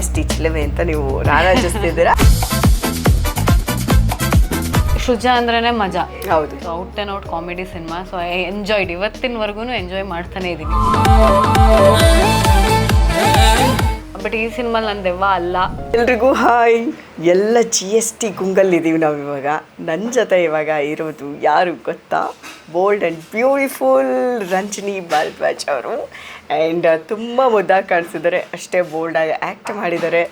S T ಚಿಲುವೆ ಅಂತ ನೀವು ರಾರಾಜಿಸ್ತಿದ್ದೀರಾ ಶುಜಾ ಅಂದ್ರೆ ಮಜಾ. ಹೌದು. Out and out comedy cinema so I enjoyed ಇವತ್ತಿನವರೆಗೂ ಎಂಜಾಯ್ ಮಾಡ್ತಾನೆ ಇದ್ದೀನಿ ಬಟ್ ಈ ಸಿನಿಮಾ ನನ್ನ ದೆವ್ವ ಅಲ್ಲ. ಎಲ್ರಿಗೂ ಹಾಯ್. ಎಲ್ಲ ಜಿ ಎಸ್ ಟಿ ಗುಂಗಲ್ಲಿದ್ದೀವಿ ನಾವು ಇವಾಗ. ನನ್ನ ಜೊತೆ ಇವಾಗ ಇರೋದು ಯಾರು ಗೊತ್ತಾ? Bold and beautiful Ranjani Bharadwaj ಅವರು. ಆ್ಯಂಡ್ ತುಂಬ ಮುದ್ದಾಗಿ ಕಾಣಿಸಿದ್ದಾರೆ. ಅಷ್ಟೇ ಬೋಲ್ಡಾಗಿ ಆ್ಯಕ್ಟ್ ಮಾಡಿದ್ದಾರೆ.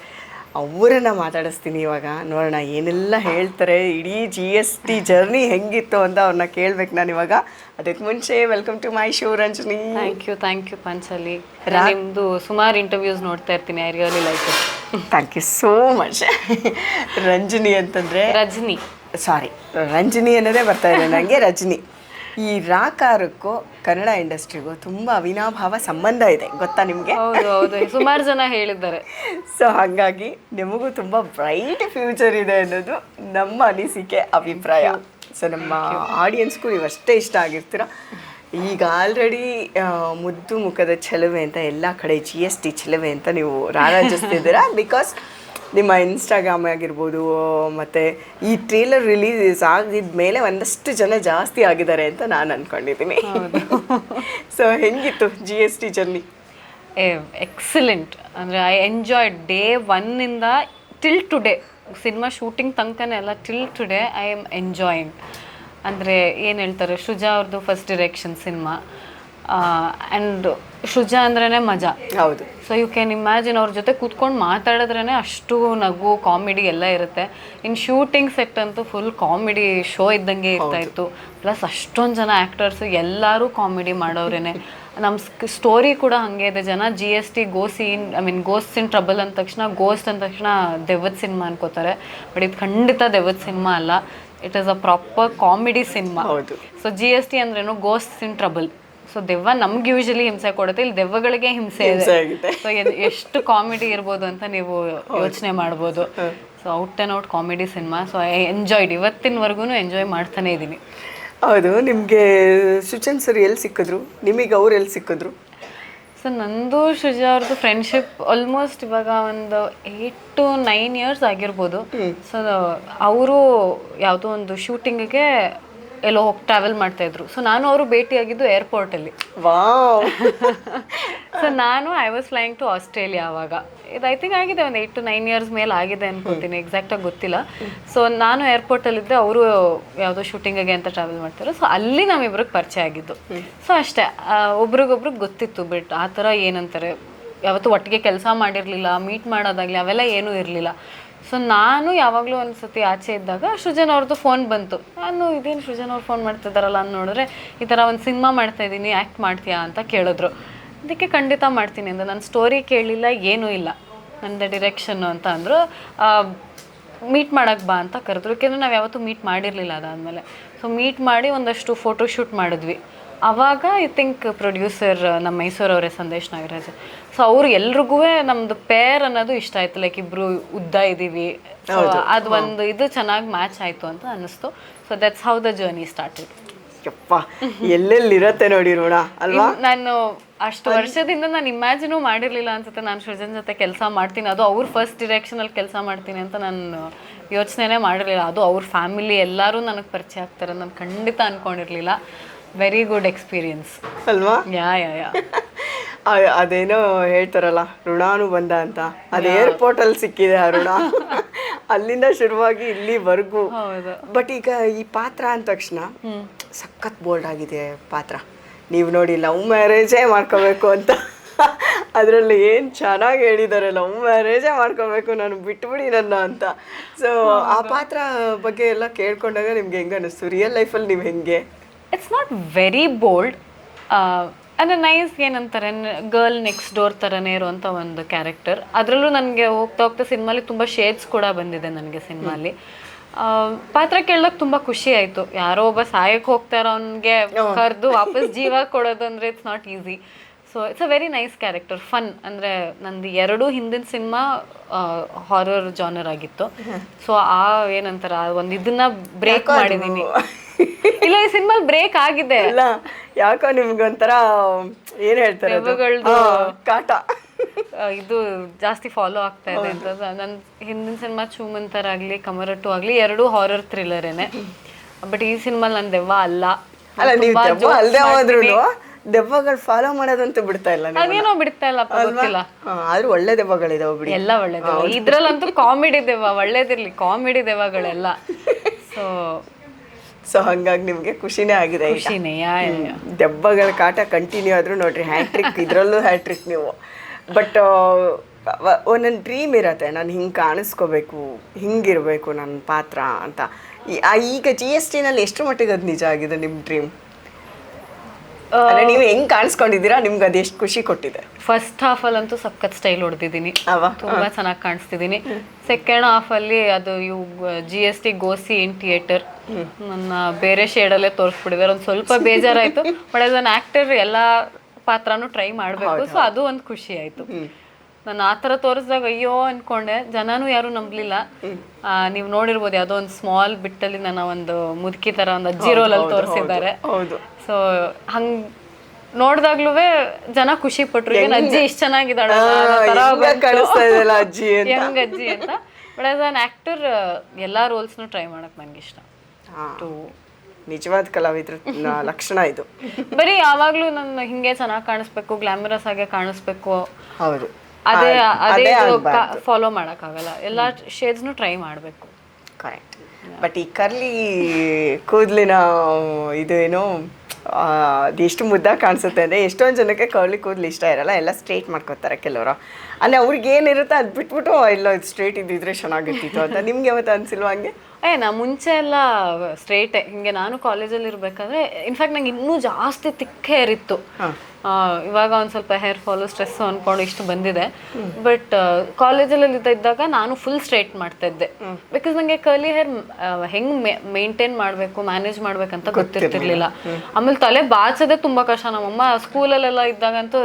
ಅವರನ್ನು ಮಾತಾಡಿಸ್ತೀನಿ ಇವಾಗ. ನೋಡೋಣ ಏನೆಲ್ಲ ಹೇಳ್ತಾರೆ. ಇಡೀ ಜಿ ಎಸ್ ಟಿ ಜರ್ನಿ ಹೆಂಗಿತ್ತು ಅಂತ ಅವ್ರನ್ನ ಕೇಳ್ಬೇಕು ನಾನು ಇವಾಗ. ಅದಕ್ಕೆ ಮುಂಚೆ welcome to my show Ranjani. Thank you thank you Panchali. ನಿಮ್ಮದು ಸುಮಾರು ಇಂಟರ್ವ್ಯೂಸ್ ನೋಡ್ತಾ ಇರ್ತೀನಿ. I really like thank you so much Ranjani ಅಂತಂದರೆ ರಜನಿ. ಸಾರಿ ರಂಜನಿ ಅನ್ನೋದೇ ಬರ್ತಾ ಇದೆ ನನಗೆ ರಜನಿ. ಈ ರಾಕಾರಕ್ಕೂ ಕನ್ನಡ ಇಂಡಸ್ಟ್ರಿಗೂ ತುಂಬ ಅವಿನಾಭಾವ ಸಂಬಂಧ ಇದೆ ಗೊತ್ತಾ ನಿಮಗೆ? ಹೌದು ಹೌದು. ಸುಮಾರು ಜನ ಹೇಳಿದ್ದಾರೆ. ಸೊ ಹಾಗಾಗಿ ನಿಮಗೂ ತುಂಬ ಬ್ರೈಟ್ ಫ್ಯೂಚರ್ ಇದೆ ಅನ್ನೋದು ನಮ್ಮ ಅನಿಸಿಕೆ ಅಭಿಪ್ರಾಯ. ಸೊ ನಮ್ಮ ಆಡಿಯನ್ಸ್ಗೂ ನೀವು ಅಷ್ಟೇ ಇಷ್ಟ ಆಗಿರ್ತೀರ? ಈಗ ಆಲ್ರೆಡಿ ಮುದ್ದು ಮುಖದ ಚೆಲುವೆ ಅಂತ ಎಲ್ಲ ಕಡೆ ಜಿ ಎಸ್ ಟಿ ಚೆಲುವೆ ಅಂತ ನೀವು ರಾರಾಜಿಸ್ತಿದ್ದೀರಾ? ಬಿಕಾಸ್ ನಿಮ್ಮ ಇನ್ಸ್ಟಾಗ್ರಾಮ್ ಆಗಿರ್ಬೋದು ಮತ್ತು ಈ ಟ್ರೇಲರ್ ರಿಲೀಸ್ ಆಗಿದ ಮೇಲೆ ಒಂದಷ್ಟು ಜನ ಜಾಸ್ತಿ ಆಗಿದ್ದಾರೆ ಅಂತ ನಾನು ಅಂದ್ಕೊಂಡಿದ್ದೀನಿ ಸೊ ಹೆಂಗಿತ್ತು G S T journey excellent ಅಂದರೆ ಐ ಎಂಜಾಯ್ಡ್ ಡೇ ಒನ್ನಿಂದ ಟಿಲ್ ಟುಡೇ ಸಿನಿಮಾ ಶೂಟಿಂಗ್ ತನಕನೇ ಅಲ್ಲ till today I am enjoying ಅಂದರೆ ಏನು ಹೇಳ್ತಾರೆ ಶುಜಾ ಅವ್ರದ್ದು first direction cinema. And Shuja ಅಂದ್ರೇ ಮಜಾ. ಹೌದು. ಸೊ ಯು ಕ್ಯಾನ್ ಇಮ್ಯಾಜಿನ್ ಅವ್ರ ಜೊತೆ ಕೂತ್ಕೊಂಡು ಮಾತಾಡಿದ್ರೇ ಅಷ್ಟು ನಗು ಕಾಮಿಡಿ ಎಲ್ಲ ಇರುತ್ತೆ. ಇನ್ ಶೂಟಿಂಗ್ ಸೆಟ್ ಅಂತೂ ಫುಲ್ ಕಾಮಿಡಿ ಶೋ ಇದ್ದಂಗೆ ಇರ್ತಾ ಇತ್ತು. ಪ್ಲಸ್ ಅಷ್ಟೊಂದು ಜನ ಆ್ಯಕ್ಟರ್ಸ್ ಎಲ್ಲರೂ ಕಾಮಿಡಿ ಮಾಡೋರೇನೆ ನಮ್ಮ ಸ್ಟೋರಿ ಕೂಡ ಹಾಗೆ ಇದೆ. ಜನ G S T goes in I mean ghost in trouble ಅಂದ ತಕ್ಷಣ ಗೋಸ್ಟ್ ಅಂದ ತಕ್ಷಣ ದೆವ್ವದ ಸಿನಿಮಾ ಅನ್ಕೋತಾರೆ. ಬಟ್ ಇದು ಖಂಡಿತ ದೆವ್ವದ ಸಿನಿಮಾ ಅಲ್ಲ. It is a proper comedy cinema ಹೌದು. ಸೊ ಜಿ ಎಸ್ ಟಿ ಅಂದ್ರೇನು ಗೋಸ್ಟ್ ಇನ್ ಟ್ರಬಲ್ ಸೊ ದೆವ್ವ ನಮ್ಗೆ ಯೂಶಲಿ ಹಿಂಸೆ ಕೊಡುತ್ತೆ ಇಲ್ಲಿ ದೆವ್ವಗಳಿಗೆ ಹಿಂಸೆ ಇದೆ. ಸೊ ಎಷ್ಟು ಕಾಮಿಡಿ ಇರ್ಬೋದು ಅಂತ ನೀವು ಯೋಚನೆ ಮಾಡ್ಬೋದು. So out and out comedy cinema so I enjoyed ಇವತ್ತಿನವರೆಗೂ ಎಂಜಾಯ್ ಮಾಡ್ತಾನೆ ಇದ್ದೀನಿ ಹೌದು ನಿಮಗೆ ಸುಚನ್ ಸರ್ ಎಲ್ಲಿ ಸಿಕ್ಕಿದ್ರು? ನಿಮಗೆ ಅವ್ರು ಎಲ್ಲಿ ಸಿಕ್ಕಿದ್ರು? ಸೊ ನಂದು ಶುಜಾ ಅವ್ರದ್ದು ಫ್ರೆಂಡ್ಶಿಪ್ ಆಲ್ಮೋಸ್ಟ್ ಇವಾಗ ಒಂದು ಏಯ್ಟ್ ಟು ನೈನ್ ಇಯರ್ಸ್ ಆಗಿರ್ಬೋದು. ಸೊ ಅವರು ಯಾವುದೋ ಒಂದು ಶೂಟಿಂಗಿಗೆ ಎಲ್ಲೋ ಹೋಗಿ ಟ್ರಾವೆಲ್ ಮಾಡ್ತಾ ಇದ್ರು ಸೊ ನಾನು ಅವರು ಭೇಟಿಯಾಗಿದ್ದು ಏರ್ಪೋರ್ಟಲ್ಲಿ ವಾವ್. ಸೊ ನಾನು I was flying to Australia ಅವಾಗ. ಇದು ಐ ಥಿಂಕ್ ಆಗಿದೆ ಒಂದು ಏಯ್ಟ್ ಟು ನೈನ್ ಇಯರ್ಸ್ ಮೇಲೆ ಆಗಿದೆ ಅನ್ಕೋತೀನಿ ಎಕ್ಸಾಕ್ಟಾಗಿ ಗೊತ್ತಿಲ್ಲ. ಸೊ ನಾನು ಏರ್ಪೋರ್ಟಲ್ಲಿದ್ದೆ ಅವರು ಯಾವುದೋ ಶೂಟಿಂಗಿಗೆ ಅಂತ ಟ್ರಾವೆಲ್ ಮಾಡ್ತಾರೆ ಸೊ ಅಲ್ಲಿ ನಮ್ಮಿಬ್ರಿಗೆ ಪರಿಚಯ ಆಗಿದ್ದು. ಸೊ ಅಷ್ಟೇ. ಒಬ್ರಿಗೊಬ್ರು ಒಬ್ರಿಗೊಬ್ರಿಗೆ ಗೊತ್ತಿತ್ತು ಬಟ್ ಆ ಥರ ಏನಂತಾರೆ ಯಾವತ್ತು ಒಟ್ಟಿಗೆ ಕೆಲಸ ಮಾಡಿರಲಿಲ್ಲ ಮೀಟ್ ಮಾಡೋದಾಗಲಿ ಅವೆಲ್ಲ ಏನೂ ಇರಲಿಲ್ಲ. ಸೊ ನಾನು ಯಾವಾಗಲೂ ಒಂದು ಸತಿ ಆಚೆ ಇದ್ದಾಗ ಸೃಜನ್ ಅವ್ರದ್ದು ಫೋನ್ ಬಂತು. ನಾನು, ಇದೇನು ಸೃಜನ್ ಅವ್ರು ಫೋನ್ ಮಾಡ್ತಿದ್ದಾರಲ್ಲ ಅಂತ ನೋಡಿದ್ರೆ ಈ ಥರ ಒಂದು ಸಿನಿಮಾ ಮಾಡ್ತಾ ಇದ್ದೀನಿ ಆ್ಯಕ್ಟ್ ಮಾಡ್ತೀಯಾ ಅಂತ ಕೇಳಿದ್ರು. ಅದಕ್ಕೆ ಖಂಡಿತ ಮಾಡ್ತೀನಿ ಅಂತ ನನ್ನ ಸ್ಟೋರಿ ಕೇಳಿಲ್ಲ, ಏನೂ ಇಲ್ಲ. ನಂದು ಡಿರೆಕ್ಷನ್ನು ಅಂತ ಅಂದರು. ಮೀಟ್ ಮಾಡೋಕ್ಕೆ ಬಾ ಅಂತ ಕರೆದ್ರು. ಯಾಕೆಂದರೆ ನಾವು ಯಾವತ್ತೂ ಮೀಟ್ ಮಾಡಿರಲಿಲ್ಲ ಅದಾದಮೇಲೆ. ಸೊ ಮೀಟ್ ಮಾಡಿ ಒಂದಷ್ಟು ಫೋಟೋ ಶೂಟ್ ಮಾಡಿದ್ವಿ. ಆವಾಗ ಐ ಥಿಂಕ್ ಪ್ರೊಡ್ಯೂಸರ್ ನಮ್ಮ ಮೈಸೂರವರೇ ಸಂದೇಶ್ ನಾಗರಾಜ್. ಸೊ ಅವ್ರು ಎಲ್ರಿಗೂ ನಮ್ದು ಪೇರ್ ಅನ್ನೋದು ಇಷ್ಟ ಆಯ್ತು. ಲೈಕ್ ಇಬ್ರು ಉದ್ದ ಇದ್ದೀವಿ. ಅದು ಒಂದು ಇದು ಚೆನ್ನಾಗಿ ಮ್ಯಾಚ್ ಆಯಿತು ಅಂತ ಅನಿಸ್ತು so that's how the journey started ಯಪ್ಪ ಎಲ್ಲೆಲ್ಲಿರತ್ತೆ ನೋಡಿ ನೋಡ ಅಲ್ವಾ? ನಾನು ಅಷ್ಟು ವರ್ಷದಿಂದ ನಾನು ಇಮ್ಯಾಜಿನೂ ಮಾಡಿರಲಿಲ್ಲ ಅನ್ಸುತ್ತೆ. ನಾನು ಸೃಜನ್ ಜೊತೆ ಕೆಲಸ ಮಾಡ್ತೀನಿ. ಅದು ಅವ್ರ ಫಸ್ಟ್ ಡಿರೆಕ್ಷನಲ್ಲಿ ಕೆಲಸ ಮಾಡ್ತೀನಿ ಅಂತ ನಾನು ಯೋಚನೆನೇ ಮಾಡಿರಲಿಲ್ಲ. ಅದು ಅವ್ರ ಫ್ಯಾಮಿಲಿ ಎಲ್ಲರೂ ನನಗೆ ಪರಿಚಯ ಆಗ್ತಾರೆ ನಾನು ಖಂಡಿತ ಅಂದ್ಕೊಂಡಿರಲಿಲ್ಲ ವೆರಿ ಗುಡ್ ಎಕ್ಸ್ಪೀರಿಯನ್ಸ್ ಅಲ್ವಾ? ಯಾ ಯಾ ಯಾ ಆ- ಅದೇನೋ ಹೇಳ್ತಾರಲ್ಲ ಋಣಾನು ಬಂದ ಅಂತ. ಅದು ಏರ್ಪೋರ್ಟ್ ಅಲ್ಲಿ ಸಿಕ್ಕಿದೆ ಆ ಋಣ. ಅಲ್ಲಿಂದ ಶುರುವಾಗಿ ಇಲ್ಲಿವರೆಗೂ. ಹೌದು. ಬಟ್ ಈಗ ಈ ಪಾತ್ರ ಅಂದ ತಕ್ಷಣ ಸಖತ್ ಬೋಲ್ಡ್ ಆಗಿದೆ ಪಾತ್ರ. ನೀವು ನೋಡಿ ಲವ್ ಮ್ಯಾರೇಜೇ ಮಾಡ್ಕೋಬೇಕು ಅಂತ. ಅದರಲ್ಲಿ ಏನು ಚೆನ್ನಾಗಿ ಹೇಳಿದ್ದಾರೆ ಲವ್ ಮ್ಯಾರೇಜೇ ಮಾಡ್ಕೋಬೇಕು ನಾನು ಬಿಟ್ಬಿಡಿ ನನ್ನ ಅಂತ. ಸೊ ಆ ಪಾತ್ರ ಬಗ್ಗೆ ಎಲ್ಲ ಕೇಳ್ಕೊಂಡಾಗ ನಿಮ್ಗೆ ಹೆಂಗೆ ಅನ್ನಿಸ್ತು ರಿಯಲ್ ಲೈಫಲ್ಲಿ ನೀವು ಹೆಂಗೆ? ಇಟ್ಸ್ ನಾಟ್ ವೆರಿ ಬೋಲ್ಡ್ ಅಂದರೆ ನೈಸ್ ಏನಂತಾರೆ ಗರ್ಲ್ ನೆಕ್ಸ್ಟ್ ಡೋರ್ ಥರನೇ ಇರುವಂಥ ಒಂದು ಕ್ಯಾರೆಕ್ಟರ್ ಅದರಲ್ಲೂ ನನಗೆ ಹೋಗ್ತಾ ಹೋಗ್ತಾ ಸಿನಿಮಾಲಿ ತುಂಬ ಶೇಡ್ಸ್ ಕೂಡ ಬಂದಿದೆ ನನಗೆ ಸಿನಿಮಾಲಿ. ಪಾತ್ರ ಕೇಳೋಕೆ ತುಂಬ ಖುಷಿ ಆಯಿತು. ಯಾರೋ ಒಬ್ಬ ಸಾಯಕ್ಕೆ ಹೋಗ್ತಾರೋ ಅವನಿಗೆ ಕರೆದು ವಾಪಸ್ ಜೀವ ಕೊಡೋದು ಅಂದರೆ it's not easy so it's a very nice character fun ಅಂದರೆ ನಂದು ಎರಡೂ ಹಿಂದಿನ ಸಿನಿಮಾ ಹಾರರ್ ಜಾನರ್ ಆಗಿತ್ತು. ಸೊ ಆ ಏನಂತಾರ ಒಂದು ಇದನ್ನ ಬ್ರೇಕ್ ಮಾಡಿದ್ದೀನಿ ಇಲ್ಲ ಈ ಸಿನಿಮಾ ಬ್ರೇಕ್ ಆಗಿದೆ. ಅಲ್ಲ ಯಾಕೋ ನಿಮ್ಗೆ ಒಂಥರ ಏನ್ ಹೇಳ್ತಾರೆ ಕಾಟ. ಇದು ಜಾಸ್ತಿ ಫಾಲೋ ಆಗ್ತಾ ಇದೆ ಅಂತ. ನನ್ನ ಹಿಂದಿನ ಸಿನಿಮಾ ಚೂಮಂತರ್ ಆಗಲಿ ಕಮರಟ್ಟು ಆಗಲಿ ಎರಡೂ ಹಾರರ್ ಥ್ರಿಲ್ಲರೇನೆ ಬಟ್ ಈ ಸಿನಿಮಾ ನನ್ನ ದೆವ್ವ ಅಲ್ಲ. ಅಲ್ಲ ನೀವು ಅಲ್ಲದೆ ಹೋದ್ರು. ದೆವ್ವಗಳು ಫಾಲೋ ಮಾಡೋದಂತೂ ಬಿಡ್ತಾ ಇಲ್ಲ ಅದೇನೋ ಬಿಡ್ತಾ ಇಲ್ಲ ಗೊತ್ತಿಲ್ಲ. ಆದ್ರೂ ಒಳ್ಳೆ ದೆವ್ವಗಳಿದಾವೆ ಬಿಡಿ. ಎಲ್ಲ ಒಳ್ಳೆ ಇದ್ರಲ್ಲಂತೂ ಕಾಮಿಡಿ ದೆವ್ವ ಒಳ್ಳೇದಿರ್ಲಿ ಕಾಮಿಡಿ ದೆವ್ವಗಳೆಲ್ಲ. ಸೊ ಸೊ ಹಂಗಾಗಿ ನಿಮ್ಗೆ ಖುಷಿನೇ ಆಗಿದೆ. ದೆವ್ವಗಳ ಕಾಟ ಕಂಟಿನ್ಯೂ ಆದ್ರೂ ನೋಡ್ರಿ ಹ್ಯಾಟ್ರಿಕ್ ಇದ್ರಲ್ಲೂ ಹ್ಯಾಟ್ರಿಕ್ ನೀವು. ಬಟ್ ಒಂದೊಂದು ಡ್ರೀಮ್ ಇರತ್ತೆ ನಾನು ಹಿಂಗೆ ಕಾಣಿಸ್ಕೋಬೇಕು ಹಿಂಗಿರಬೇಕು ನನ್ನ ಪಾತ್ರ ಅಂತ. ಈಗ ಜಿ ಎಸ್ ಟಿನಲ್ಲಿ ಎಷ್ಟು ಮಟ್ಟಿಗೆ ಅದು ನಿಜ ಆಗಿದೆ ನಿಮ್ಮ ಡ್ರೀಮ್ ಅಂದ್ರೆ ನೀವು ಹೆಂಗ್ ಕಾಣಿಸ್ಕೊಂಡಿದ್ದೀರಾ? ನಿಮ್ಗೆ ಅದೆಷ್ಟು ಎಷ್ಟು ಖುಷಿ ಕೊಟ್ಟಿದೆ. ಫಸ್ಟ್ ಹಾಫ್ ಅಲ್ಲಂತೂ ಸಖತ್ ಸ್ಟೈಲ್ ಹೊಡೆದಿದ್ದೀನಿ. ಅವ? ತುಂಬಾ ಚೆನ್ನಾಗಿ ಕಾಣಿಸ್ತಿದ್ದೀನಿ. ಸೆಕೆಂಡ್ ಹಾಫ್ ಅಲ್ಲಿ ಅದು ಇವು G S T ಗೋಸಿ in theatre ನನ್ನ ಬೇರೆ ಶೇಡಲ್ಲೇ ತೋರಿಸ್ಬಿಟ್ಟಿದ್ದಾರೆ. ಒಂದು ಸ್ವಲ್ಪ ಬೇಜಾರಾಯ್ತು. ಬಟ್ ಆಸ್ ಆನ್ ಆಕ್ಟರ್ ಎಲ್ಲ ಪಾತ್ರನೂ ಟ್ರೈ ಮಾಡಬೇಕು. ಸೊ ಅದು ಒಂದು ಖುಷಿ ಆಯ್ತು. ನಾನು ಆ ಥರ ತೋರಿಸಿದಾಗ ಅಯ್ಯೋ ಅನ್ಕೊಂಡೆ. ಜನನೂ ಯಾರು ನಂಬಲಿಲ್ಲ. ನೀವು ನೋಡಿರ್ಬೋದು ಯಾವುದೋ ಒಂದು ಸ್ಮಾಲ್ ಬಿಟ್ಟಲ್ಲಿ ನನ್ನ ಒಂದು ಮುದುಕಿ ಥರ ಒಂದು ಅಜ್ಜಿ ರೋಲಲ್ಲಿ ತೋರಿಸಿದ್ದಾರೆ. ಹೌದು ಸೊ ಹಂಗ್ ನೋಡ್ದಾಗ್ಲೂ ಜನ ಖುಷಿ ಪಟ್ರು. ಏನ್ ಅಜ್ಜಿ ಇಷ್ಟ ಚೆನ್ನಾಗಿದ್ದಾಳ ಹೆಂಗ ಅಜ್ಜಿ ಅಂತ. ಅಜ್ಜಿ ಬಟ್ ಆಸ್ ಆನ್ ಆಕ್ಟರ್ ಎಲ್ಲಾ ರೋಲ್ಸ್ನು ಟ್ರೈ ಮಾಡಕ್ ನನ್ಗೆ ಇಷ್ಟ. ಟು ನಿಜವಾದ ಕಲಾವಿದ್ರ ಲಕ್ಷಣ ಇದು. ಬರೀ ಯಾವಾಗ್ಲೂ ನನ್ನ ಹಿಂಗೆ ಚೆನ್ನಾಗಿ ಕಾಣಿಸ್ಬೇಕು ಗ್ಲಾಮರಸ್ ಆಗಿ ಕಾಣಿಸ್ಬೇಕು. ಹೌದು. ಅದೇ ಅದೇ. ಫಾಲೋ ಆಗಲ್ಲ ಎಲ್ಲ ಶೇಡ್ಸ್ನು ಟ್ರೈ ಮಾಡಬೇಕು. ಕರೆಕ್ಟ್ ಬಟ್ ಈ ಕರ್ಲಿ ಕೂದಲಿನ ಇದು ಏನು ಆ, ಅದೆಷ್ಟು ಮುದ್ದಾಗಿ ಕಾಣಿಸುತ್ತೆ ಅಂದರೆ ಎಷ್ಟೊಂದು ಜನಕ್ಕೆ ಕರ್ಲಿ ಕೂದಲು ಇಷ್ಟ ಇರಲ್ಲ ಎಲ್ಲ ಸ್ಟ್ರೇಟ್ ಮಾಡ್ಕೋತಾರೆ ಕೆಲವರು. ಅಂದರೆ ಅವ್ರಿಗೆ ಏನಿರುತ್ತೆ ಅದು ಬಿಟ್ಬಿಟ್ಟು ಇಲ್ಲ ಇದು ಸ್ಟ್ರೇಟ್ ಇದ್ದಿದ್ರೆ ಚೆನ್ನಾಗಿರ್ತಿತ್ತು ಅಂತ. ನಿಮ್ಗೆ ಯಾವತ್ತು ಅನ್ಸಿಲ್ವಾ ಹಂಗೆ? ಏ ನಾ ಮುಂಚೆ ಎಲ್ಲ ಸ್ಟ್ರೇಟೆ ಹಿಂಗೆ ನಾನು ಕಾಲೇಜಲ್ಲಿ ಇರ್ಬೇಕಾದ್ರೆ ಇನ್ಫ್ಯಾಕ್ಟ್ ನಂಗೆ ಇನ್ನೂ ಜಾಸ್ತಿ ತಿಕ್ಕ ಹೇರ್ ಇತ್ತು. ಆ, ಇವಾಗ ಒಂದು ಸ್ವಲ್ಪ ಹೇರ್ ಫಾಲ್ ಸ್ಟ್ರೆಸ್ ಅನ್ಕೊಂಡು ಇಷ್ಟು ಬಂದಿದೆ. ಬಟ್ ಕಾಲೇಜಲ್ಲಿ ಇದ್ದಾಗ ನಾನು ಫುಲ್ ಸ್ಟ್ರೇಟ್ ಮಾಡ್ತಾ ಇದ್ದೆ. ಬಿಕಾಸ್ ನನಗೆ ಕರ್ಲಿ ಹೇರ್ ಹೆಂಗ್ ಮೇಂಟೈನ್ ಮಾಡಬೇಕು ಮ್ಯಾನೇಜ್ ಮಾಡ್ಬೇಕಂತ ಗೊತ್ತಿರ್ತಿರ್ಲಿಲ್ಲ. ಆಮೇಲೆ ತಲೆ ಬಾಚದೆ ತುಂಬಾ ಕಷ್ಟ. ನಮ್ಮಮ್ಮ ಸ್ಕೂಲಲ್ಲೆಲ್ಲ ಇದ್ದಾಗಂತೂ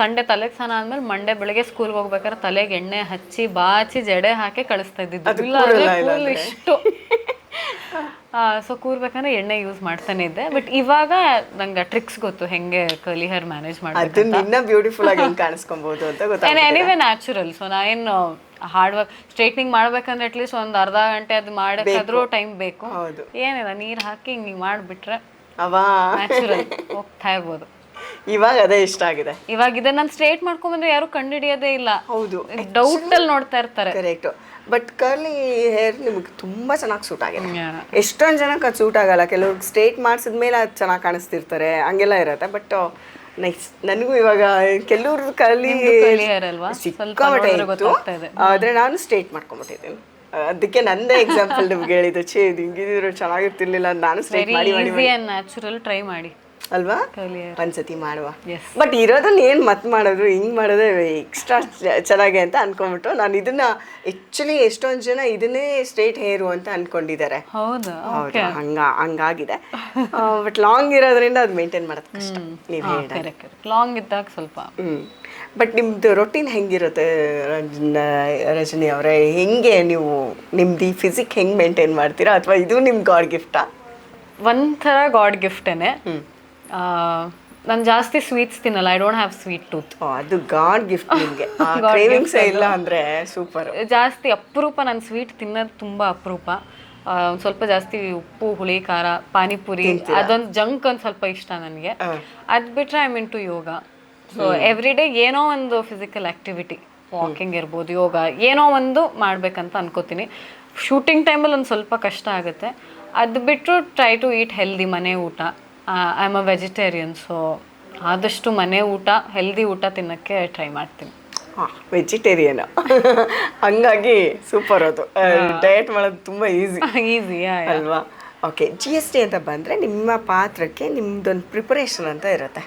ಸಂಡೆ ತಲೆಗೆ ಸ್ನಾನ ಆದ್ಮೇಲೆ ಮಂಡೆ ಬೆಳಗ್ಗೆ ಸ್ಕೂಲ್ಗೆ ಹೋಗ್ಬೇಕಾದ್ರೆ ತಲೆಗೆ ಎಣ್ಣೆ ಹಚ್ಚಿ ಬಾಚಿ ಜಡೆ ಹಾಕಿ ಕಳಿಸ್ತಾ ಇದ್ದಿದ್ದು. ಇಲ್ಲ ಇಷ್ಟು. ಸೊ ಕೂರ್ಬೇಕಂದ್ರೆ ಎಣ್ಣೆ ಯೂಸ್ ಮಾಡ್ತಾನೆ ಇದ್ದೆ. ಬಟ್ ಇವಾಗ ನಂಗೆ ಟ್ರಿಕ್ಸ್ ಗೊತ್ತು ಹೆಂಗೆ ಕರ್ಲಿ ಹೇರ್ ಮ್ಯಾನೇಜ್ ಬ್ಯೂಟಿಫುಲ್ ಆಗಿ ಕಾಣಿಸ್ಕೊಬಹುದು ಅಂತ ಎನಿವೆ ನ್ಯಾಚುರಲ್ ಸೊ ನಾ ಏನು ಹಾರ್ಡ್ ವರ್ಕ್ ಸ್ಟ್ರೈಟ್ನಿಂಗ್ ಮಾಡ್ಬೇಕಂದ್ರೆ ಅಟ್ಲೀಸ್ಟ್ ಒಂದು ಅರ್ಧ ಗಂಟೆ ಅದು ಮಾಡಕ್ಕಾದ್ರೂ ಟೈಮ್ ಬೇಕು. ಏನಿಲ್ಲ ನೀರು ಹಾಕಿ ಹಿಂಗೆ ಮಾಡಿಬಿಟ್ರೆ ಅವಾ. ನ್ಯಾಚುರಲ್ ಹೋಗ್ತಾ ಇರ್ಬೋದು. ಇವಾಗ ಅದೇ ಇಷ್ಟ ಆಗಿದೆ. ಇವಾಗ ಇದನ್ನ ನಾನು ಸ್ಟ್ರೇಟ್ ಮಾಡ್ಕೊಂಡ್ಬಂದ್ರೆ ಯಾರು ಕಂಡುಹಿಡಿಯೋದೇ ಇಲ್ಲ. ಹೌದು. ಡೌಟ್ ಅಲ್ಲಿ ನೋಡ್ತಾ ಇರ್ತಾರೆ. ಕರೆಕ್ಟ್ ಬಟ್ ಕರ್ಲಿ ಹೇರ್ ನಿಮ್ಗೆ ತುಂಬಾ ಚೆನ್ನಾಗಿ ಸೂಟ್ ಆಗಿದೆ. ಎಷ್ಟೊಂದ್ ಜನಕ್ಕೆ ಅದು ಸೂಟ್ ಆಗಲ್ಲ. ಕೆಲವ್ರು ಸ್ಟ್ರೇಟ್ ಮಾಡಿಸಿದ್ಮೇಲೆ ಅದು ಚೆನ್ನಾಗಿ ಕಾಣಿಸ್ತಿರ್ತಾರೆ. ಹಂಗೆಲ್ಲ ಇರುತ್ತೆ. ಬಟ್ ನೈಸ್ ನನಗೂ ಇವಾಗ ಕೆಲವ್ರ ಕರ್ಲಿ ನೋಡಿದ್ರೆ ಇತ್ತು. ಇದೆ. ಆದರೆ ನಾನು ಸ್ಟ್ರೇಟ್ ಮಾಡ್ಕೊಂಬಿಟ್ಟಿದ್ದೀನಿ. ಅದಕ್ಕೆ ನಂದೇ ಎಕ್ಸಾಂಪಲ್ ನಿಮ್ಗೆ ಹೇಳಿದ್ದು. ಛೇ ಇದು ಹಿಂಗಿದ್ರು ಚೆನ್ನಾಗಿರ್ತಿರ್ಲಿಲ್ಲ ನಾನು ಸ್ಟ್ರೇಟ್ ಮಾಡಿ ನ್ಯಾಚುರಲ್ ಟ್ರೈ ಮಾಡಿ. ಅಲ್ವಾ? ಒಂದ್ಸತಿ ಮಾಡುವ. ಬಟ್ ಇರೋದನ್ನ ಏನು ಮತ್ ಮಾಡೋದು? ಹಿಂಗೆ ಮಾಡೋದೇ ಎಕ್ಸ್ಟ್ರಾ ಚೆನ್ನಾಗಿ ಅಂತ ಅನ್ಕೊಂಡ್ಬಿಟ್ಟು ನಾನು ಇದನ್ನ ಆ್ಯಕ್ಚುಲಿ ಎಷ್ಟೊಂದು ಜನ ಇದನ್ನೇ ಸ್ಟ್ರೇಟ್ ಹೇರು ಅಂತ ಅನ್ಕೊಂಡಿದ್ದಾರೆ. ಹಂಗ ಹಂಗಾಗಿದೆ. ಬಟ್ ಲಾಂಗ್ ಇರೋದ್ರಿಂದ ಅದು ಮೇಂಟೈನ್ ಮಾಡೋದು ಕಷ್ಟ. ನೀವು ಹೇಳಿ ಲಾಂಗ್ ಇದ್ದಾಗ ಸ್ವಲ್ಪ. ಬಟ್ ನಿಮ್ದು ರೊಟೀನ್ ಹೆಂಗಿರುತ್ತೆ ರಜನ ರಜನಿ ಅವರೇ? ಹೆಂಗೆ ನೀವು ನಿಮ್ದು ಈ ಫಿಸಿಕ್ ಹೆಂಗೆ ಮೇಂಟೈನ್ ಮಾಡ್ತೀರಾ? ಅಥವಾ ಇದು ನಿಮ್ಮ ಗಾಡ್ ಗಿಫ್ಟಾ ಒಂಥರ ಗಾಡ್ ಗಿಫ್ಟೇನೆ ನಾನು ಜಾಸ್ತಿ ಸ್ವೀಟ್ಸ್ ತಿನ್ನಲ್ಲ. I don't have sweet tooth ಅದು ಗಾಡ್ ಗಿಫ್ಟ್ ನಿಮಗೆ. ಕ್ರೇವಿಂಗ್ಸ್ ಇಲ್ಲ ಅಂದರೆ ಸೂಪರ್ ಜಾಸ್ತಿ ಅಪರೂಪ ನಾನು ಸ್ವೀಟ್ ತಿನ್ನೋದು ತುಂಬ ಅಪರೂಪ. ಒಂದು ಸ್ವಲ್ಪ ಜಾಸ್ತಿ ಉಪ್ಪು ಹುಳಿ ಖಾರ ಪಾನಿಪುರಿ ಅದೊಂದು ಜಂಕ್ ಒಂದು ಸ್ವಲ್ಪ ಇಷ್ಟ ನನಗೆ. ಅದು ಬಿಟ್ರೆ I mean to yoga so every day ಏನೋ ಒಂದು ಫಿಸಿಕಲ್ ಆಕ್ಟಿವಿಟಿ ವಾಕಿಂಗ್ ಇರ್ಬೋದು ಯೋಗ ಏನೋ ಒಂದು ಮಾಡಬೇಕಂತ ಅನ್ಕೋತೀನಿ. ಶೂಟಿಂಗ್ ಟೈಮಲ್ಲಿ ಒಂದು ಸ್ವಲ್ಪ ಕಷ್ಟ ಆಗುತ್ತೆ. ಅದು ಬಿಟ್ಟು ಟ್ರೈ ಟು ಈಟ್ ಹೆಲ್ದಿ ಮನೆ ಊಟ. I am a vegetarian so ಆದಷ್ಟು ಮನೆ ಊಟ ಹೆಲ್ದಿ ಊಟ ತಿನ್ನೋಕ್ಕೆ ಟ್ರೈ ಮಾಡ್ತೀನಿ. ಹಾಂ ವೆಜಿಟೇರಿಯನ್ ಹಂಗಾಗಿ ಸೂಪರ್ ಅದು. ಡಯಟ್ ಮಾಡೋದು ತುಂಬ ಈಸಿ ಈಸಿ ಅಲ್ವಾ? ಓಕೆ ಜಿ ಎಸ್ ಟಿ ಅಂತ ಬಂದರೆ ನಿಮ್ಮ ಪಾತ್ರಕ್ಕೆ ನಿಮ್ಮದೊಂದು ಪ್ರಿಪರೇಷನ್ ಅಂತ ಇರುತ್ತೆ.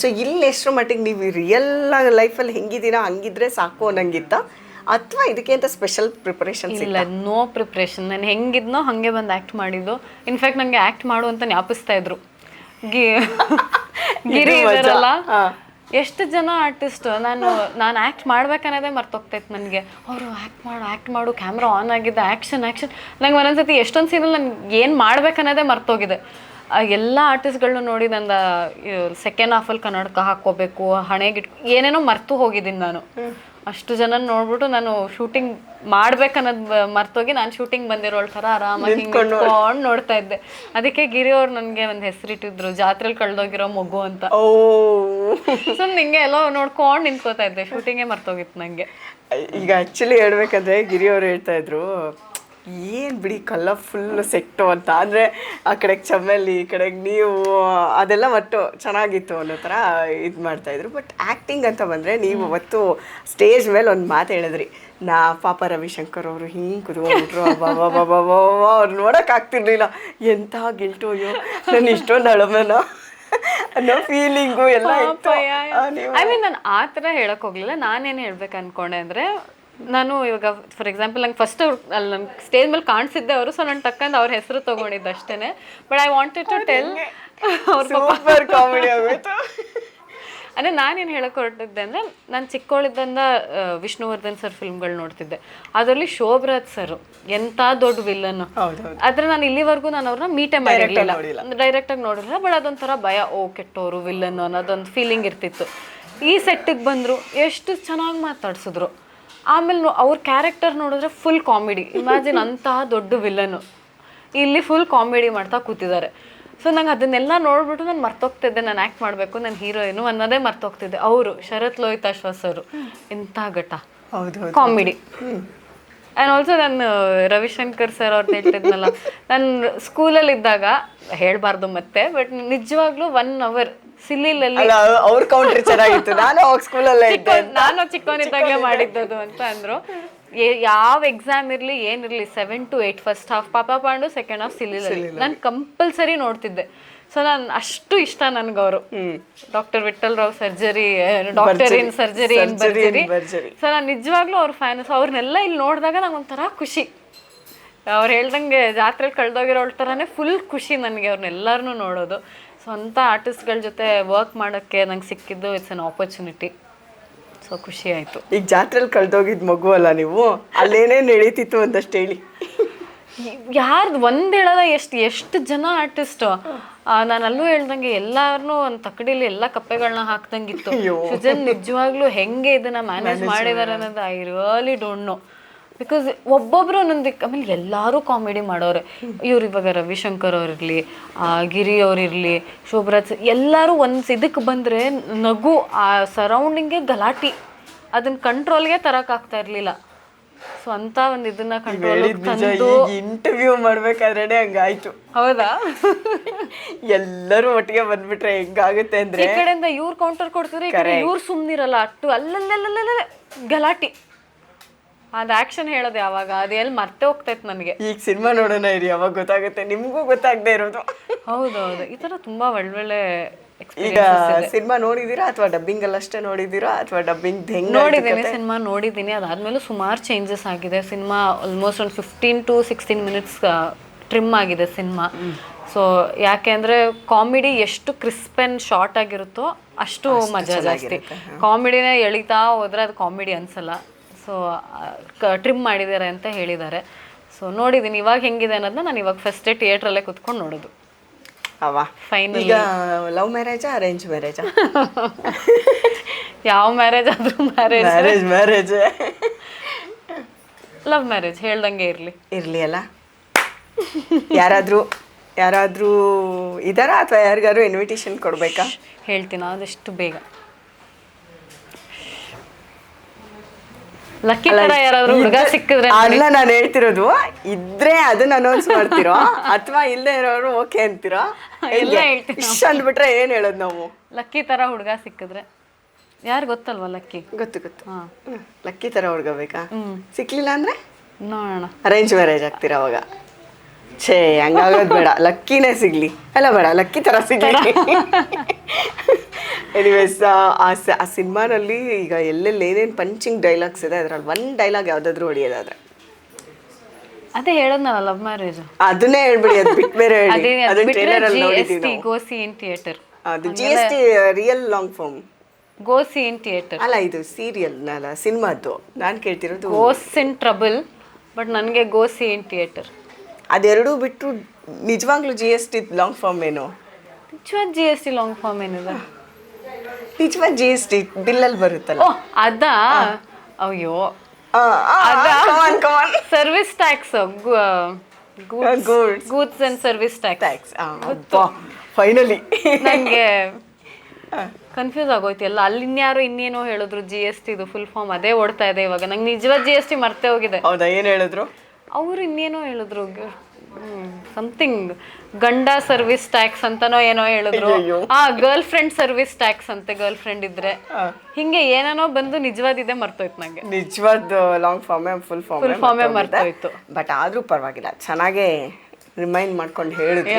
ಸೊ ಇಲ್ಲಿ ಎಷ್ಟರ ಮಟ್ಟಿಗೆ ನೀವು ರಿಯಲ್ ಲೈಫಲ್ಲಿ ಹೆಂಗಿದ್ದೀರಾ ಹಂಗಿದ್ರೆ ಸಾಕು ಅನ್ನಂಗಿತ್ತ? ಅಥವಾ ಇದಕ್ಕೆ ಅಂತ ಸ್ಪೆಷಲ್ ಪ್ರಿಪರೇಷನ್ ಇಲ್ಲ ನೋ ಪ್ರಿಪ್ರೇಷನ್ ನಾನು ಹೆಂಗಿದ್ನೋ ಹಾಗೆ ಬಂದು ಆ್ಯಕ್ಟ್ ಮಾಡಿದ್ದು. ಇನ್ಫ್ಯಾಕ್ಟ್ ನನಗೆ ಆ್ಯಕ್ಟ್ ಮಾಡು ಅಂತ ಜ್ಞಾಪಿಸ್ತಾ ಇದ್ರು. ಗಿರಿ ಇದಾರಲ್ಲ ಎಷ್ಟು ಜನ ಆರ್ಟಿಸ್ಟ್ ನಾನು ನಾನು ಆ್ಯಕ್ಟ್ ಮಾಡ್ಬೇಕನ್ನೋದೇ ಮರ್ತೋಗ್ತೈತೆ ನನಗೆ. ಅವರು ಆ್ಯಕ್ಟ್ ಮಾಡು ಆ್ಯಕ್ಟ್ ಮಾಡು ಕ್ಯಾಮ್ರಾ ಆನ್ ಆಗಿದೆ ಆ್ಯಕ್ಷನ್ ಆ್ಯಕ್ಷನ್ ನಂಗೆ ಒಂದೊಂದ್ಸತಿ ಎಷ್ಟೊಂದು ಸೀನಲ್ಲಿ ನನ್ಗೆ ಏನು ಮಾಡ್ಬೇಕನ್ನೋದೇ ಮರ್ತೋಗಿದೆ. ಎಲ್ಲ ಆರ್ಟಿಸ್ಟ್ಗಳನ್ನೂ ನೋಡಿ ನನ್ನ ಸೆಕೆಂಡ್ ಹಾಫಲ್ಲಿ ಕನ್ನಡಕ ಹಾಕೋಬೇಕು ಹಣೆಗಿಟ್ ಏನೇನೋ ಮರ್ತು ಹೋಗಿದ್ದೀನಿ ನಾನು. ಅಷ್ಟು ಜನ ನೋಡ್ಬಿಟ್ಟು ನಾನು ಶೂಟಿಂಗ್ ಮಾಡ್ಬೇಕನ್ನೋದು ಮರ್ತೋಗಿ ನಾನು ಶೂಟಿಂಗ್ ಬಂದಿರೋಳ್ ಥರ ಆರಾಮಾಗಿ ಹಿಂಗೆ ನಿಂತ್ಕೊಂಡು ನೋಡ್ತಾ ಇದ್ದೆ. ಅದಕ್ಕೆ ಗಿರಿ ಅವ್ರು ನನಗೆ ಒಂದು ಹೆಸರಿಟ್ಟಿದ್ರು ಜಾತ್ರೆಲಿ ಕಳ್ದೋಗಿರೋ ಮಗು ಅಂತ. ಓ. ಸೊ ನಿಂಗೆ ಎಲ್ಲೋ ನೋಡ್ಕೊಂಡು ನಿಂತ್ಕೋತಾ ಇದ್ದೆ. ಶೂಟಿಂಗೇ ಮರ್ತೋಗಿತ್ತು ನನಗೆ ಈಗ ಆ್ಯಕ್ಚುಲಿ ಹೇಳ್ಬೇಕಂದ್ರೆ ಗಿರಿ ಅವ್ರು ಹೇಳ್ತಾ ಇದ್ರು ಏನು ಬಿಡಿ ಕಲರ್ಫುಲ್ ಸೆಟ್ಟು ಅಂತ. ಅಂದರೆ ಆ ಕಡೆಗೆ ಚಮ್ಮೆಲಿ ಈ ಕಡೆಗೆ ನೀವು ಅದೆಲ್ಲ ಒಟ್ಟು ಚೆನ್ನಾಗಿತ್ತು ಅನ್ನೋ ಥರ ಇದು ಮಾಡ್ತಾಯಿದ್ರು ಬಟ್ ಆ್ಯಕ್ಟಿಂಗ್ ಅಂತ ಬಂದರೆ ನೀವು ಅವತ್ತು ಸ್ಟೇಜ್ ಮೇಲೆ ಒಂದು ಮಾತು ಹೇಳಿದ್ರಿ. ನಾ ಪಾಪ ರವಿಶಂಕರ್ ಅವರು ಹಿಂಗೆ ಕುತ್ಕೊಂಡ್ಬಿಟ್ರು. ಅವ್ರು ನೋಡೋಕ್ಕಾಗ್ತಿರ್ಲಿಲ್ಲ ಎಂಥ ಗಿಲ್ಟು ಅಯ್ಯೋ. ನಾನು ಇಷ್ಟೊಂದು ಅಳಮನ. ಅನ್ನೋ ಫೀಲಿಂಗು ಎಲ್ಲ ಐ ಮೀನ್ ನಾನು ಆ ಥರ ಹೇಳಕ್ ಹೋಗ್ಲಿಲ್ಲ. ನಾನೇನು ಹೇಳ್ಬೇಕು ಅನ್ಕೊಂಡೆ ಅಂದ್ರೆ ನಾನು ಇವಾಗ ಫಾರ್ ಎಕ್ಸಾಂಪಲ್ ನಂಗೆ ಫಸ್ಟ್ ಅಲ್ಲಿ ನಂಗೆ ಸ್ಟೇಜ್ ಮೇಲೆ ಕಾಣಿಸಿದ್ದೆ ಅವರು ಸೊ ನಾನು ಟಕ್ಕಂದು ಅವ್ರ ಹೆಸರು ತೊಗೊಂಡಿದ್ದು ಅಷ್ಟೇ but I wanted to tell ಅವ್ರ ಕಾಮಿಡಿ ಆಗೋಯ್ತು. ಅಂದರೆ ನಾನೇನು ಹೇಳಕ್ ಹೊರಟಿದ್ದೆ ಅಂದರೆ ನಾನು ಚಿಕ್ಕವಳಿದ್ದಂದ ವಿಷ್ಣುವರ್ಧನ್ ಸರ್ ಫಿಲ್ಮ್ಗಳು ನೋಡ್ತಿದ್ದೆ. ಅದರಲ್ಲಿ ಶೋಭರಾಜ್ ಸರ್ ಎಂಥ ದೊಡ್ಡ ವಿಲ್ಲನ್ನು ಆದರೆ ಆದ್ರೆ ನಾನು ಇಲ್ಲಿವರೆಗೂ ನಾನು ಅವ್ರನ್ನ ಮೀಟೇ ಮಾಡಿರಲಿಲ್ಲ. ಡೈರೆಕ್ಟಾಗಿ ನೋಡಿರಲಿಲ್ಲ ಬಟ್ ಅದೊಂಥರ ಭಯ ಓ ಕೆಟ್ಟೋರು ವಿಲ್ಲನ್ ಅನ್ನೋದೊಂದು ಫೀಲಿಂಗ್ ಇರ್ತಿತ್ತು. ಈ ಸೆಟ್ಟಿಗೆ ಬಂದರು ಎಷ್ಟು ಚೆನ್ನಾಗಿ ಮಾತಾಡ್ಸಿದ್ರು. ಆಮೇಲೆ ಅವ್ರ ಕ್ಯಾರೆಕ್ಟರ್ ನೋಡಿದ್ರೆ ಫುಲ್ ಕಾಮಿಡಿ ಇಮ್ಯಾಜಿನ್ ಅಂತಹ ದೊಡ್ಡ ವಿಲನ್ ಇಲ್ಲಿ ಫುಲ್ ಕಾಮಿಡಿ ಮಾಡ್ತಾ ಕೂತಿದ್ದಾರೆ. ಸೊ ನಂಗೆ ಅದನ್ನೆಲ್ಲ ನೋಡ್ಬಿಟ್ಟು ನಾನು ಮರ್ತೋಗ್ತಿದ್ದೆ. ನಾನು ಆ್ಯಕ್ಟ್ ಮಾಡಬೇಕು ನನ್ನ ಹೀರೋಯಿನು ಅನ್ನೋದೇ ಮರ್ತೋಗ್ತಿದ್ದೆ. ಅವರು ಶರತ್ ಲೋಹಿತ್ ಅಶ್ವಾಸ್ ಅವರು ಇಂಥ ಘಟ ಕಾಮಿಡಿ ಆ್ಯಂಡ್ ಆಲ್ಸೋ ನಾನು ರವಿಶಂಕರ್ ಸರ್ ಅವ್ರದ್ದು ಹೇಳ್ತಿದ್ನಲ್ಲ. ನಾನು ಸ್ಕೂಲಲ್ಲಿ ಇದ್ದಾಗ ಹೇಳಬಾರ್ದು ಮತ್ತೆ ಬಟ್ ನಿಜವಾಗ್ಲೂ ಒನ್ ಅವರ್ ಸಿಲ್ಲಿಲಲ್ಲಿ ಅಲ್ಲ ಅವ್ರ ಕೌಂಟ್ರಿ ಚೆನ್ನಾಗಿತ್ತು. ನಾನು ಅವಾಗ ಸ್ಕೂಲಲ್ಲೇ ಇದ್ದೆ. ನಾನು ಚಿಕ್ಕವನಿದ್ದಾಗಲೇ ಮಾಡಿದ್ದದು ಅಂತ ಅಂದ್ರು. ಯಾವ ಎಕ್ಸಾಮ್ ಇರ್ಲಿ ಏನಿರ್ಲಿ seven to eight first half Papa Pandu second half ಸಿಲ್ಲಿಲಲ್ಲಿ. ನಾನು ಕಂಪಲ್ಸರಿ ನೋಡ್ತಿದ್ದೆ. ಸೊ ನಾನು ಅಷ್ಟು ಇಷ್ಟ ನನ್ಗೆ ಅವರು. Doctor Vithal Rao surgery doctor in surgery in ಬರ್ಜರಿ so ನಾನು ನಿಜವಾಗ್ಲೂ ಅವ್ರ ಫ್ಯಾನ್ ಸೊ ಅವ್ರನ್ನೆಲ್ಲ ಇಲ್ಲಿ ನೋಡಿದಾಗ ನಂಗೆ ಒಂಥರ ಖುಷಿ. ಅವ್ರು ಹೇಳ್ದಂಗೆ ಜಾತ್ರೆಲಿ ಕಳೆದೋಗಿರೋ ಥರನೇ ಫುಲ್ ಖುಷಿ ನನಗೆ ಅವ್ರನ್ನೆಲ್ಲರನ್ನೂ ನೋಡೋದು. ಸೊ ಅಂಥ ಆರ್ಟಿಸ್ಟ್ಗಳ ಜೊತೆ ವರ್ಕ್ ಮಾಡೋಕ್ಕೆ ನಂಗೆ ಸಿಕ್ಕಿದ್ದು ಇಟ್ಸ್ ಅನ್ ಆಪರ್ಚುನಿಟಿ ಸೊ ಖುಷಿ ಆಯಿತು. ಈಗ ಜಾತ್ರೆಲಿ ಕಳೆದೋಗಿದ್ದು ಮಗು ಅಲ್ಲ ನೀವು? ಅಲ್ಲೇನೇನ್ ನಡೀತಿತ್ತು ಅಂತಷ್ಟು ಹೇಳಿ. ಯಾರ್ದು ಒಂದು ಹೇಳಲ್ಲ ಎಷ್ಟು ಎಷ್ಟು ಜನ ಆರ್ಟಿಸ್ಟ್ ನಾನು ಅಲ್ಲೂ ಹೇಳ್ದಂಗೆ ಎಲ್ಲಾರನು ಒಂದು ತಕ್ಕಡಿಲಿ ಎಲ್ಲ ಕಪ್ಪೆಗಳನ್ನ ಹಾಕ್ದಂಗಿತ್ತು ಸುಜನ್ ನಿಜವಾಗ್ಲೂ ಹೆಂಗೆ ಇದನ್ನ ಮ್ಯಾನೇಜ್ ಮಾಡಿದಾರೆ ಅನ್ನೋದು I really don't know because ಒಬ್ಬೊಬ್ರು ಒಂದೊಂದು ಆಮೇಲೆ ಎಲ್ಲರೂ ಕಾಮಿಡಿ ಮಾಡೋರೆ. ಇವ್ರು ಇವಾಗ ರವಿಶಂಕರ್ ಅವ್ರಿರ್ಲಿ ಆ, ಗಿರಿ ಅವ್ರಿರಲಿ ಶೋಭರಾಜ್ ಎಲ್ಲರೂ ಒಂದು ಇದಕ್ಕೆ ಬಂದರೆ ನಗು ಆ ಸರೌಂಡಿಂಗೇ ಗಲಾಟಿ. ಅದನ್ನ ಕಂಟ್ರೋಲ್ಗೆ ತರೋಕ್ಕಾಗ್ತಾ ಇರಲಿಲ್ಲ. ಸೊ ಅಂತ ಒಂದು ಇದನ್ನ ಕಂಟ್ರೋಲ್ ಇಂಟರ್ವ್ಯೂ ಮಾಡ್ಬೇಕಾದ್ರೆ ಹಂಗಾಯ್ತು. ಹೌದಾ? ಎಲ್ಲರೂ ಒಟ್ಟಿಗೆ ಬಂದ್ಬಿಟ್ರೆ ಹೆಂಗಾಗುತ್ತೆ ಅಂದ್ರೆ ಈ ಕಡೆಯಿಂದ ಇವ್ರು ಕೌಂಟರ್ ಕೊಡ್ತಿದ್ರೆ ಈ ಕಡೆ ಇವ್ರು ಸುಮ್ನಿರಲ್ಲ. ಅಟ್ಟು ಅಲ್ಲಲ್ಲಲ್ಲಲ್ಲ ಗಲಾಟಿ. ಅದ್ ಆಕ್ಷನ್ ಹೇಳೋದು ಯಾವಾಗ? ಅದು ಎಲ್ಲಿ ಮರ್ತೆ ಹೋಗ್ತೈತೆ ನನಗೆ. ಈಗ ಸಿನಿಮಾ ನೋಡೋಣ ಇರಿ ಯಾವಾಗ ಗೊತ್ತಾಗುತ್ತೆ? ನಿಮಗೂ ಗೊತ್ತಾಗದೆ ಇರೋದು. ಹೌದೌದು. ಈ ತರ ತುಂಬಾ ಒಳ್ಳೊಳ್ಳೆ ಈಗ ಸಿನಿಮಾ ನೋಡಿದೀರಾ ಅಥವಾ ಡಬ್ಬಿಂಗ್ ಅಲ್ಲಷ್ಟೇ ನೋಡಿದೀರಾ ಅಥವಾ ಡಬ್ಬಿಂಗ್ ಹೆಂಗ್ ನೋಡಿದ್ದೀನಿ ಸಿನಿಮಾ ನೋಡಿದ್ದೀನಿ. ಅದಾದ್ಮೇಲೆ ಸುಮಾರು ಚೇಂಜಸ್ ಆಗಿದೆ. ಸಿನಿಮಾ ಆಲ್ಮೋಸ್ಟ್ ಒಂದು fifteen to sixteen minutes trim ಆಗಿದೆ ಸಿನಿಮಾ ಸೊ ಯಾಕೆ ಅಂದ್ರೆ ಕಾಮಿಡಿ ಎಷ್ಟು ಕ್ರಿಸ್ಪ್ ಅಂಡ್ ಶಾರ್ಟ್ ಆಗಿರುತ್ತೋ ಅಷ್ಟು ಮಜಾ ಜಾಸ್ತಿ. ಕಾಮಿಡಿನೇ ಎಳಿತಾ ಹೋದ್ರೆ ಅದು ಕಾಮಿಡಿ ಅನ್ಸಲ್ಲ. ಸೊ ಟ್ರಿಮ್ ಮಾಡಿದ್ದಾರೆ ಅಂತ ಹೇಳಿದ್ದಾರೆ. ಸೊ ನೋಡಿದ್ದೀನಿ ಇವಾಗ ಹೆಂಗಿದೆ ಅನ್ನೋದನ್ನ ನಾನು ಇವಾಗ ಫಸ್ಟೇ ಥಿಯೇಟ್ರಲ್ಲೇ ಕುತ್ಕೊಂಡು ನೋಡೋದು. ಅವ Finally. ಈಗ ಲವ್ ಮ್ಯಾರೇಜಾ ಅರೇಂಜ್ ಮ್ಯಾರೇಜಾ ಯಾವ ಮ್ಯಾರೇಜ್ ಆದ್ರೂ marriage marriage marriage love marriage ಹೇಳ್ದಂಗೆ ಇರಲಿ. ಇರಲಿ ಅಲ್ಲ. ಯಾರಾದರೂ ಯಾರಾದರೂ ಇದಾರಾ ಅಥವಾ ಯಾರಿಗಾದ್ರು ಇನ್ವಿಟೇಷನ್ ಕೊಡಬೇಕಾ? ಹೇಳ್ತೀನಿ ಆದಷ್ಟು ಬೇಗ. ಲಕ್ಕಿ ತರ ಯಾರಾದ್ರೂ ಹುಡುಗ ಸಿಕ್ಕಿದ್ರೆ ಅಲ್ಲ ನಾನು ಹೇಳ್ತಿರೋದು ಇದ್ರೆ ಅದನ್ನ ಅನೌನ್ಸ್ ಮಾಡ್ತಿರೋ ಅಥವಾ ಇಲ್ಲದೆ ಇರೋರು ಓಕೆ ಅಂತೀರೋ ಎಲ್ಲ ಹೇಳ್ತೀನಿ ಇಷ್ಟ ಅಂದ್ಬಿಟ್ರೆ ಏನ್ ಹೇಳೋದು ನಾವು? ಲಕ್ಕಿ ತರ ಹುಡುಗ ಸಿಕ್ಕಿದ್ರೆ. ಯಾರು ಗೊತ್ತಲ್ವಾ ಲಕ್ಕಿ ಗೊತ್ತು ಗೊತ್ತು. ಲಕ್ಕಿ ತರ ಹುಡ್ಗಬೇಕಾ ಸಿಕ್ಲಿಲ್ಲ ಅಂದ್ರೆ? ನೋಡೋಣ. ಅರೇಂಜ್ ಮ್ಯಾರೇಜ್ ಆಗ್ತೀರ ಅವಾಗ? ಛೇ ಹಂಗಾಗೋದು ಬೇಡ. ಲಕ್ಕಿನೇ ಸಿಗ್ಲಿ. ಅಲ್ಲ ಬೇಡ ಲಕ್ಕಿ ತರ ಸಿಗ್ಲಿ. ಎನಿವೇಸ್ ಆ ಸ- ಆ ಸಿನಿಮಾನಲ್ಲಿ ಈಗ ಎಲ್ಲೆಲ್ಲಿ ಏನೇನು ಪಂಚಿಂಗ್ ಡೈಲಾಗ್ಸ್ ಇದೆ ಅದ್ರಲ್ಲಿ ಒನ್ ಡೈಲಾಗ್ ಯಾವ್ದಾದ್ರು ಹೊಡಿಯೋದಾದ್ರೆ. ಅದೇ ಹೇಳೋದ್ನಲ್ಲ ಲವ್ ಮ್ಯಾರೇಜ್ ಅದನ್ನೇ ಹೇಳ್ಬಿಡಿ ಅದು ಬಿಟ್ಟು ಬೇರೆ ಹೇಳಿ. ಅದೇ ಅದನ್ನ ಟ್ರೈಲರ್ ಅಲ್ಲಿ ನೋಡಿದ್ದೀವಿ. ಗೋಸಿ ಇನ್ ಥಿಯೇಟರ್ ಅದು G S T real long form ಗೋಸಿ in theatre ಅಲ್ಲ ಇದು ಸೀರಿಯಲ್ ಅಲ್ಲ ಸಿನಿಮಾದ್ದು. ನಾನು ಕೇಳ್ತಿರೋದು ಗೋಸ್ ಇನ್ ಟ್ರಬಲ್ ಬಟ್ ನನಗೆ ಗೋಸಿ ಇನ್ ಥಿಯೇಟರ್ ಅದೆರಡೂ ಬಿಟ್ಟು ನಿಜವಾಗ್ಲೂ G S T long form ಏನು? ನಿಜವಾದ G S T long form ಏನಿದೆ? ನಿಜವಾದ ಜಿ ಎಸ್ ಟಿ ಬಿಲ್ಲಲ್ಲಿ ಬರುತ್ತಲ್ಲ? ಓ ಅದಾ? ಅಯ್ಯೋ. ಅದ service tax. Goods. And service tax finally ನನಗೆ ಕನ್ಫ್ಯೂಸ್ ಆಗೋಯ್ತು. ಎಲ್ಲ ಅಲ್ಲಿ ಯಾರು ಇನ್ನೇನೋ ಹೇಳಿದ್ರು ಜಿ ಎಸ್ ಟಿದು ಫುಲ್ ಫಾರ್ಮ್ ಅದೇ ಓಡ್ತಾ ಇದೆ ಇವಾಗ. ನಂಗೆ ನಿಜವಾದ ಜಿ ಎಸ್ ಟಿ ಮರ್ತೇ ಹೋಗಿದೆ. ಹೌದಾ ಏನು ಹೇಳಿದ್ರು? ಅವರು ಇನ್ನೇನೋ ಹೇಳಿದ್ರು. ಸಮಥಿಂಗ್ ಗಂಡ ಸರ್ವಿಸ್ ಟ್ಯಾಕ್ಸ್ ಅಂತನೋ ಏನೋ ಹೇಳಿದ್ರು. ಆ ಗರ್ಲ್ ಫ್ರೆಂಡ್ ಸರ್ವಿಸ್ ಟ್ಯಾಕ್ಸ್ ಅಂತೆ ಗರ್ಲ್ ಫ್ರೆಂಡ್ ಇದ್ರೆ. ಹಿಂಗೆ ಏನೇನೋ ಬಂದು ನಿಜವಾದಿದೆ ಮರ್ತೋಯ್ತು ನಂಗೆ. ನಿಜವಾದ long form full form full ಏ ಮರ್ತೋಯ್ತು. ಬಟ್ ಆದ್ರೂ ಪರವಾಗಿಲ್ಲ ಚೆನ್ನಾಗೇ ರಿಮೈಂಡ್ ಮಾಡ್ಕೊಂಡು ಹೇಳಿದ್ರಿ.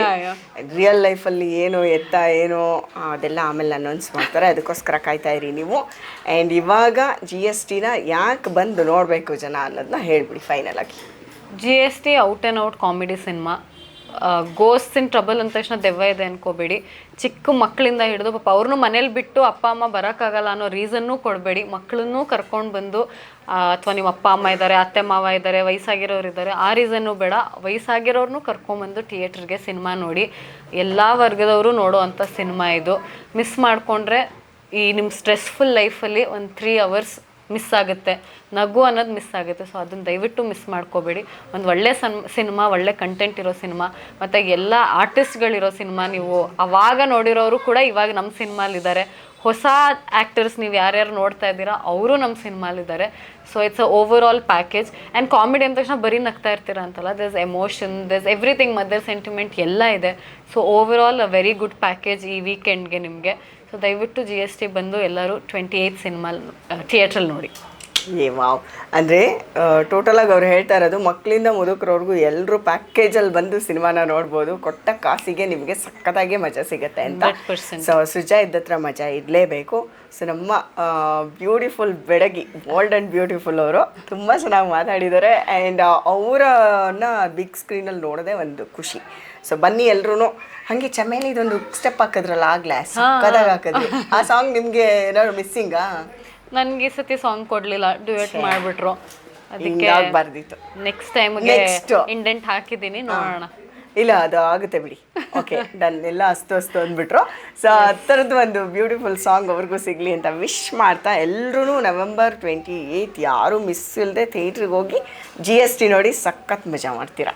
ರಿಯಲ್ ಲೈಫಲ್ಲಿ ಏನು ಎತ್ತ ಏನು ಅದೆಲ್ಲ ಆಮೇಲೆ ಅನೌನ್ಸ್ ಮಾಡ್ತಾರೆ. ಅದಕ್ಕೋಸ್ಕರ ಕಾಯ್ತಾ ಇರಿ ನೀವು. ಆ್ಯಂಡ್ ಇವಾಗ ಜಿ ಎಸ್ ಟಿನ ಯಾಕೆ ಬಂದು ನೋಡಬೇಕು ಜನ ಅನ್ನೋದನ್ನ ಹೇಳ್ಬಿಡಿ ಫೈನಲ್ ಆಗಿ. G S T out and out comedy cinema. Ghost in trouble ಅಂದ ತಕ್ಷಣ ದೆವ್ವ ಇದೆ ಅನ್ಕೋಬೇಡಿ. ಚಿಕ್ಕ ಮಕ್ಕಳಿಂದ ಹಿಡಿದು ಪಾಪ ಅವ್ರನ್ನೂ ಮನೇಲಿ ಬಿಟ್ಟು ಅಪ್ಪ, ಅಮ್ಮ ಬರೋಕ್ಕಾಗಲ್ಲ ಅನ್ನೋ ರೀಸನ್ನೂ ಕೊಡಬೇಡಿ. ಮಕ್ಕಳನ್ನೂ ಕರ್ಕೊಂಡು ಬಂದು ಅಥವಾ ನಿಮ್ಮ ಅಪ್ಪ, ಅಮ್ಮ ಇದ್ದಾರೆ ಅತ್ತೆ, ಮಾವ ಇದ್ದಾರೆ ವಯಸ್ಸಾಗಿರೋರು ಇದ್ದಾರೆ ಆ ರೀಸನ್ನು ಬೇಡ. ವಯಸ್ಸಾಗಿರೋರ್ನೂ ಕರ್ಕೊಂಬಂದು ಥಿಯೇಟ್ರಿಗೆ ಸಿನಿಮಾ ನೋಡಿ. ಎಲ್ಲ ವರ್ಗದವರು ನೋಡೋ ಅಂಥ ಸಿನಿಮಾ ಇದು. ಮಿಸ್ ಮಾಡಿಕೊಂಡ್ರೆ ಈ ನಿಮ್ಮ ಸ್ಟ್ರೆಸ್ಫುಲ್ ಲೈಫಲ್ಲಿ ಒಂದು ತ್ರೀ ಅವರ್ಸ್ ಮಿಸ್ ಆಗುತ್ತೆ. ನಗು ಅನ್ನೋದು ಮಿಸ್ ಆಗುತ್ತೆ. ಸೊ ಅದನ್ನು ದಯವಿಟ್ಟು ಮಿಸ್ ಮಾಡ್ಕೋಬೇಡಿ. ಒಂದು ಒಳ್ಳೆ ಸನ್, ಸಿನಿಮಾ, ಒಳ್ಳೆ ಕಂಟೆಂಟ್ ಇರೋ ಸಿನಿಮಾ, ಮತ್ತು ಎಲ್ಲ ಆರ್ಟಿಸ್ಟ್ಗಳಿರೋ ಸಿನಿಮಾ ನೀವು ಆವಾಗ ನೋಡಿರೋರು ಕೂಡ ಇವಾಗ ನಮ್ಮ ಸಿನಿಮಾಲಿದ್ದಾರೆ. ಹೊಸ ಆ್ಯಕ್ಟರ್ಸ್ ನೀವು ಯಾರ್ಯಾರು ನೋಡ್ತಾ ಇದ್ದೀರಾ, ಅವರು ನಮ್ಮ ಸಿನಿಮಾಲಿದ್ದಾರೆ. So it's a overall package and comedy ಅಂದ ತಕ್ಷಣ ಬರೀ ನಗ್ತಾ ಇರ್ತೀರಾ ಅಂತಲ್ಲ this emotion this everything mother sentiment ಎಲ್ಲ ಇದೆ. So overall uh very good package ಈ ವೀಕೆಂಡ್ಗೆ ನಿಮಗೆ. ಸೊ ದಯವಿಟ್ಟು ಜಿ ಎಸ್ ಟಿ ಬಂದು ಎಲ್ಲರೂ ಟ್ವೆಂಟಿ ಏಯ್ತ್ ಸಿನಿಮಾ ಥಿಯೇಟ್ರಲ್ಲಿ ನೋಡಿ. ಏ ವಾವ್. ಅಂದರೆ ಟೋಟಲಾಗಿ ಅವ್ರು ಹೇಳ್ತಾ ಇರೋದು ಮಕ್ಕಳಿಂದ ಮುದುಕರವ್ರಿಗೂ ಎಲ್ಲರೂ ಪ್ಯಾಕೇಜಲ್ಲಿ ಬಂದು ಸಿನಿಮಾನ ನೋಡ್ಬೋದು. ಕೊಟ್ಟ ಕಾಸಿಗೆ ನಿಮಗೆ ಸಖತ್ತಾಗಿ ಮಜಾ ಸಿಗುತ್ತೆ ಅಂತ. 100%. ಸೊ ಸುಜಾ ಇದ್ದತ್ರ ಮಜಾ ಇರಲೇಬೇಕು. ಸೊ ನಮ್ಮ ಬ್ಯೂಟಿಫುಲ್ ಬೆಡಗಿ ಓಲ್ಡ್ ಆ್ಯಂಡ್ ಬ್ಯೂಟಿಫುಲ್ ಅವರು ತುಂಬ ಚೆನ್ನಾಗಿ ಮಾತಾಡಿದ್ದಾರೆ. ಆ್ಯಂಡ್ ಅವರನ್ನ ಬಿಗ್ ಸ್ಕ್ರೀನಲ್ಲಿ ನೋಡೋದೇ ಒಂದು ಖುಷಿ. ಸೊ ಬನ್ನಿ ಎಲ್ರು ಹಂಗೆ ಚಮೇಲಿ ಇದೊಂದು ಸ್ಟೆಪ್ ಹಾಕಿದ್ರಲ್ಲ ಆಗ್ಲೇ ಸಕ್ಕದಾಗ ಹಾಕಿದ್ರಿ. ಆ ಸಾಂಗ್ ನಿಮಗೆ ಏನಾದ್ರು ಮಿಸ್ಸಿಂಗಾ ನನ್ಗೆ ಈ ಸತಿ ಸಾಂಗ್ ಕೊಡ್ಲಿಲ್ಲ. ಡ್ಯೂಯೆಟ್ ಮಾಡ್ಬಿಟ್ರು. ಅದಕ್ಕೆ ಬರ್ದಿತ್ತು. ನೆಕ್ಸ್ಟ್ ಟೈಮ್ಗೆ ನೆಕ್ಸ್ಟ್ ಇಂಡೆಂಟ್ ಹಾಕಿದ್ದೀನಿ ನೋಡೋಣ. ಇಲ್ಲ ಅದು ಆಗುತ್ತೆ ಬಿಡಿ. ಓಕೆ ಡನ್ ಎಲ್ಲ ಅಸ್ತು ಅಸ್ತು ಅಂದ್ಬಿಟ್ರು. ಸೊ ಆ ಥರದ್ದು ಒಂದು ಬ್ಯೂಟಿಫುಲ್ ಸಾಂಗ್ ಅವ್ರಿಗೂ ಸಿಗಲಿ ಅಂತ ವಿಶ್ ಮಾಡ್ತಾ ಎಲ್ಲರೂ ನವೆಂಬರ್ ಟ್ವೆಂಟಿ ಏಯ್ತ್ ಯಾರೂ ಮಿಸ್ ಇಲ್ಲದೆ ಥಿಯೇಟ್ರಿಗೆ ಹೋಗಿ ಜಿ ಎಸ್ ಟಿ ನೋಡಿ ಸಖತ್ ಮಜಾ ಮಾಡ್ತೀರಾ.